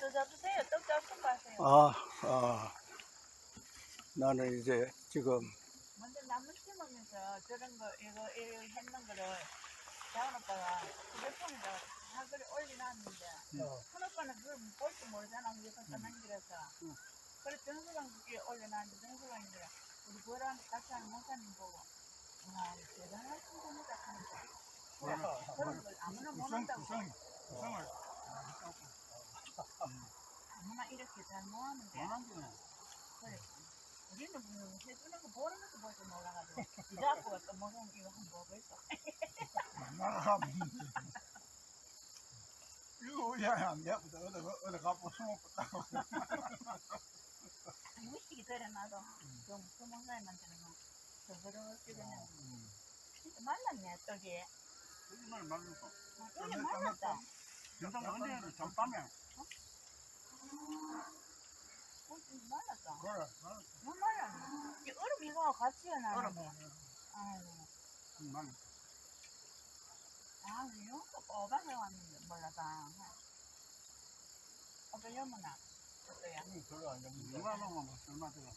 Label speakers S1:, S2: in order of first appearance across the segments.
S1: 더 잡으세요. 떡 잡수고 하세요.
S2: 아, 아, 나는 이제 지금
S1: 먼저 나무 심으면서 저런 거 이거 이거 했는 거를 자은 오빠가 휴대폰에다가 다 그래 올려놨는데 큰 오빠는 그걸 볼줄 모르잖아. 이거 끝난 길에서. 그래 정수랑 그게 올려놨는데 정수랑 이제 우리 보람 같이 하는 목사님 보고. 와 대단하신 분이다. 하면서 그런 걸 아무나 못 한다고.
S3: 구성을
S1: 아무나 이렇게 잘 모았는데 그래. 우리는 뭐 해주는 거 보는 것도 볼줄 몰라가지고 이 자꾸가 또 무슨 이거 한번 보고 있어.
S3: 나가면 이거 야안 돼. 어디 어디 가고 숨었다고.
S1: 무식이 들여놔도 좀 수목사에 만드는 거 저거를 그냥 진짜 말랐네 떡이.
S3: 정말 말랐어.
S1: 아, 떡이 말랐다.
S3: 영상 언제는 잠밤에.
S1: 말랐다. 뭐 말랐네. 이 얼음 이거 같이 해놨는데. 아이고.
S3: 말랐어.
S1: 아, 거 뽑아서 왔는데 몰라다. 어떤 여문아? 어때요?
S3: 별로 안 잡는다. 누가 먹으면 뭐 얼마 들어.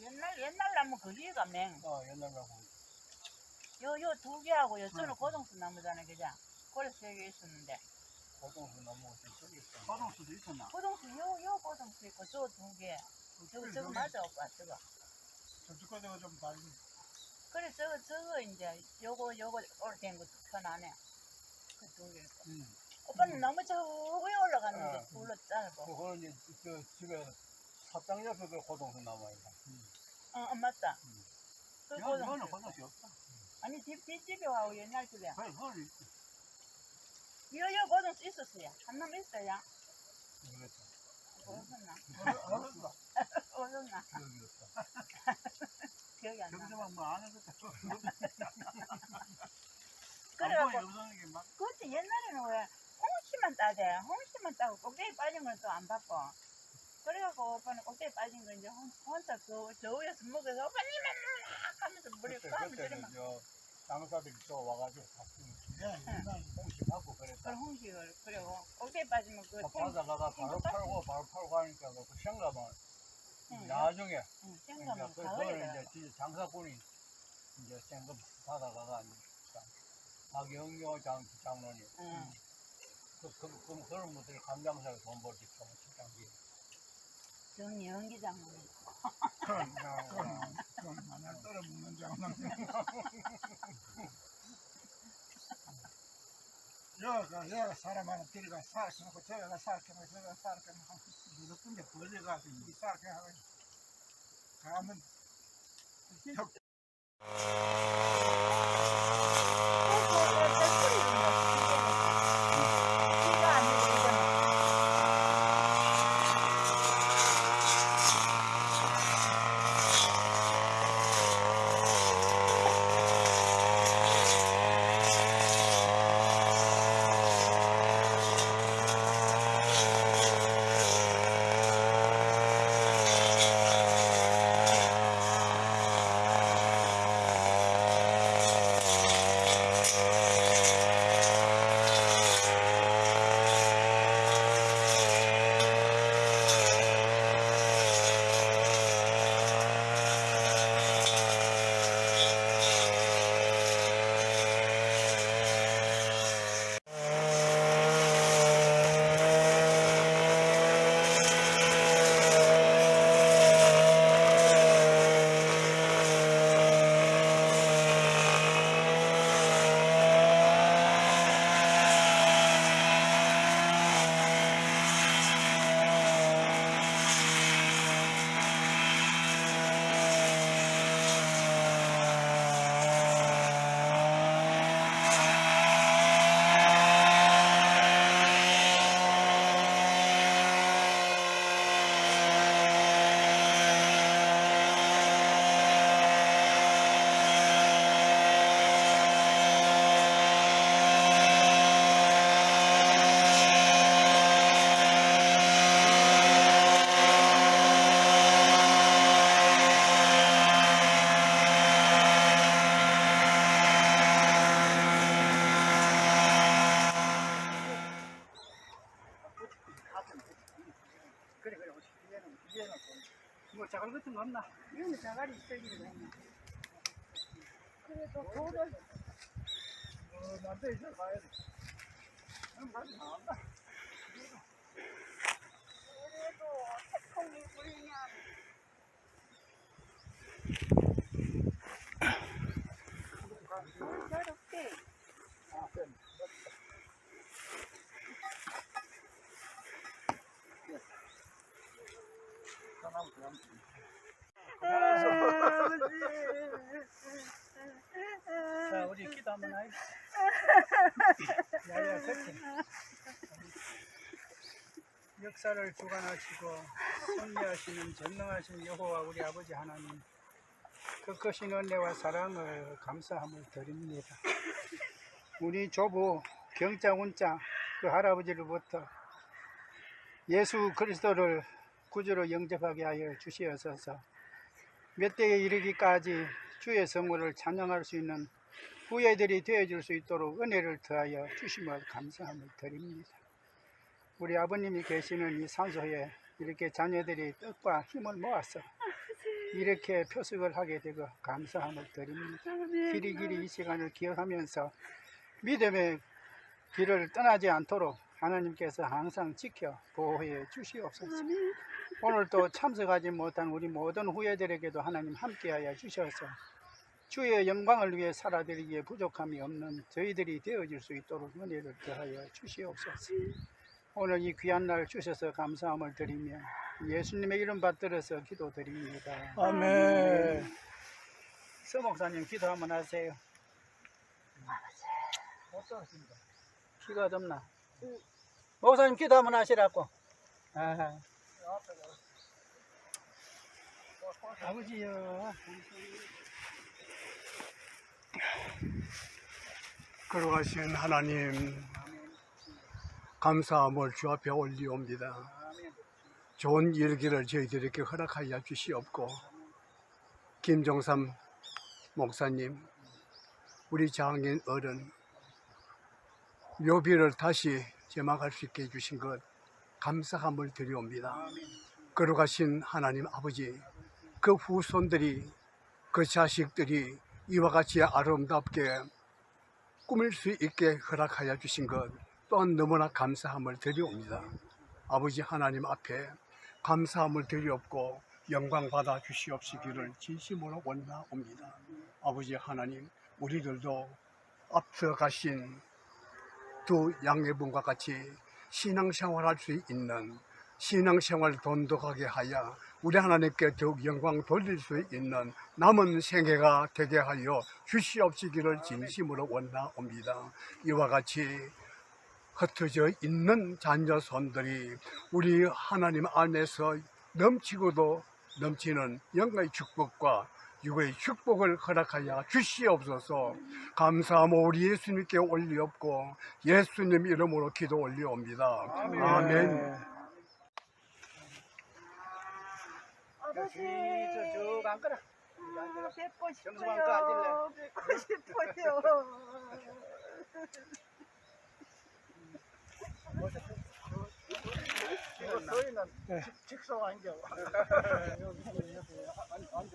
S1: 옛날 옛날 나무 거기가 맹.
S3: 어 옛날하고.
S1: 요 요 두 개하고 요쪽은
S3: 응.
S1: 고동수 나무잖아, 그죠? 그래 세개 있었는데.
S3: 고동수 나무 저기 있어. 고동수도 있었나?
S1: 고동수 요 요 고동수 있고 저 두 개. 저거 저거 맞아 오빠 저거.
S3: 저쪽까지가 좀 다른.
S1: 그래 저거 저거 이제 요거 요거 올된 거 편하네. 그 두 개. 있고.
S3: 응.
S1: 오빠는 너무 저 위에 올라갔는데
S3: 어.
S1: 둘러 짧고.
S4: 그거는 이제 저 집에 삽장 옆에 그 고동수 나무니까.
S1: 어, 어 맞다.
S3: 음.
S1: 그
S3: 이거는
S1: 고동수.
S3: 고동수 없어.
S1: 아니 집 뒷집에 와고 옛날 집에.
S3: 그래 그건 있어.
S1: 요요 고동수 있었어요. 한놈 있어요.
S4: 그랬어.
S1: 어딨나?
S3: 어렸어.
S1: 어딨나?
S4: 기억이었어.
S1: 기억이 안 나.
S3: 경제만 뭐안 해도 돼.
S1: 그래갖고
S3: 영상이 막
S1: 그때 옛날에는 왜 홍시만 따대 홍시만 따고 꼭대기 빠진 건 또 안 받고 그래갖고 오빠는 꼭대기 빠진 거 이제 혼- 혼자 그, 저 위에서 먹어서 오빠님은 막 하면서 물에
S4: 그때
S1: 까면
S4: 그때는
S1: 들이면
S4: 저 장사들이 저 와가지고 가끔
S3: 예,
S4: 공식하고 그랬다.
S1: 그걸 홍식을 그리고 꼭대기 빠지면 그 생-
S4: 바다가다 바로 팔고 바로 팔고 하니까 그 생각은
S1: 응,
S4: 나중에
S1: 응,
S4: 이제
S1: 생각은
S4: 그
S1: 가을에 들어가.
S4: 이제 진짜 장사꾼이 이제 생각 받아가가 아니까 박영교 장 장로님.
S1: 응.
S4: 그, 그, 그, 그런 분들이 감장사에 돈 벌지 좀
S1: 정 연기 장군
S3: 그럼 그럼 그럼 만날 떨어 먹는 장난. 여가 여가 사람 하나 데리가 살게 놓고 저가 살게 놓고 저가 살게 놓고 누구 군데 벌려가서 이 살게 하고 가면 이래놓고 뭐 자갈
S2: 같은 거 없나?
S1: 이런 자갈이 있어지는 거야. 그래도 돌을
S2: 어, 남자 이제 가야 돼. 그럼 가지 마.
S1: 그래도 태풍이 불면
S2: 자, 우리 기도 한번 하자. 야야, 새끼. 역사를 주관하시고 섭리하시는 전능하신 여호와 우리 아버지 하나님 그 크신 은혜와 사랑을 감사함을 드립니다. 우리 조부 경자 운자 그 할아버지로부터 예수 그리스도를 구주로 영접하게 하여 주시옵소서 몇 대에 이르기까지 주의 성물을 찬양할 수 있는 후예들이 되어줄 수 있도록 은혜를 더하여 주심을 감사함을 드립니다. 우리 아버님이 계시는 이 산소에 이렇게 자녀들이 뜻과 힘을 모아서 이렇게 표석을 하게 되고 감사함을 드립니다. 길이 길이 이 시간을 기억하면서 믿음의 길을 떠나지 않도록 하나님께서 항상 지켜 보호해 주시옵소서. 오늘 또 참석하지 못한 우리 모든 후예들에게도 하나님 함께하여 주셔서 주의 영광을 위해 살아드리기에 부족함이 없는 저희들이 되어질 수 있도록 은혜를 더하여 주시옵소서. 오늘 이 귀한 날 주셔서 감사함을 드리며 예수님의 이름 받들어서 기도드립니다.
S5: 아멘.
S2: 서 목사님 기도 한번 하세요. 어떠십니까? 키가 덥나? 목사님 기도 한번 하시라고. 아, 아버지요.
S5: 걸어가신 하나님 감사함을 주 앞에 올리옵니다. 좋은 일기를 저희들에게 허락하여 주시옵고 김종삼 목사님 우리 장인 어른 묘비를 다시 제막할 수 있게 해주신 것 감사함을 드리옵니다. 걸어가신 하나님 아버지 그 후손들이 그 자식들이 이와 같이 아름답게 꾸밀 수 있게 허락하여 주신 것 또한 너무나 감사함을 드리옵니다. 아버지 하나님 앞에 감사함을 드리옵고 영광 받아 주시옵시기를 진심으로 원하옵니다. 아버지 하나님 우리들도 앞서 가신 두 양해분과 같이 신앙생활할 수 있는 신앙생활 돈독하게 하여 우리 하나님께 더욱 영광 돌릴 수 있는 남은 생애가 되게 하여 주시옵시기를 진심으로 원하옵니다. 이와 같이 흩어져 있는 자녀 손들이 우리 하나님 안에서 넘치고도 넘치는 영광의 축복과 육의 축복을 허락하여 주시옵소서 감사하며 우리 예수님께 올리옵고 예수님 이름으로 기도 올리옵니다.
S2: 아멘.
S5: 아멘.
S1: 아버지
S2: 저쭉 앉거라.
S1: 아, 뵙고? 싶어요 뵙고 싶어요
S2: 이거 저희는 직소 안겨.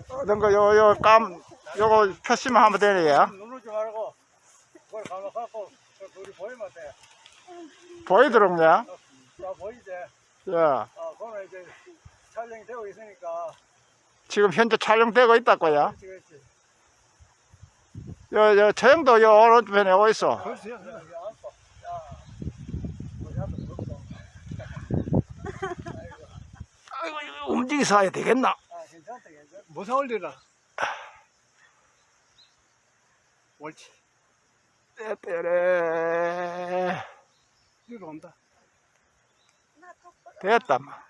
S6: 어떤 거, 요, 요, 감, 요거 표시만 하면 되네요.
S2: 누르지 말고 그걸 가만 갖고 우리 보이면 돼.
S6: 보이도록요?
S2: 자 보이지?
S6: 예.
S2: 어, 그거는 이제 촬영이 되고 있으니까
S6: 지금 현재 촬영되고 있다고요.
S2: 그렇지 그렇지.
S6: 요, 요, 저 형도 요 오른편에 오 있어.
S2: 그렇지. 여기 앉고. 자, 우리 한번 먹고.
S6: 움직이서 해야 되겠나?
S2: 아, 괜찮다, 괜찮다.
S5: 모사 올리라. 옳지.
S6: 때때래.
S5: 이리 온다.
S6: 됐다, 마.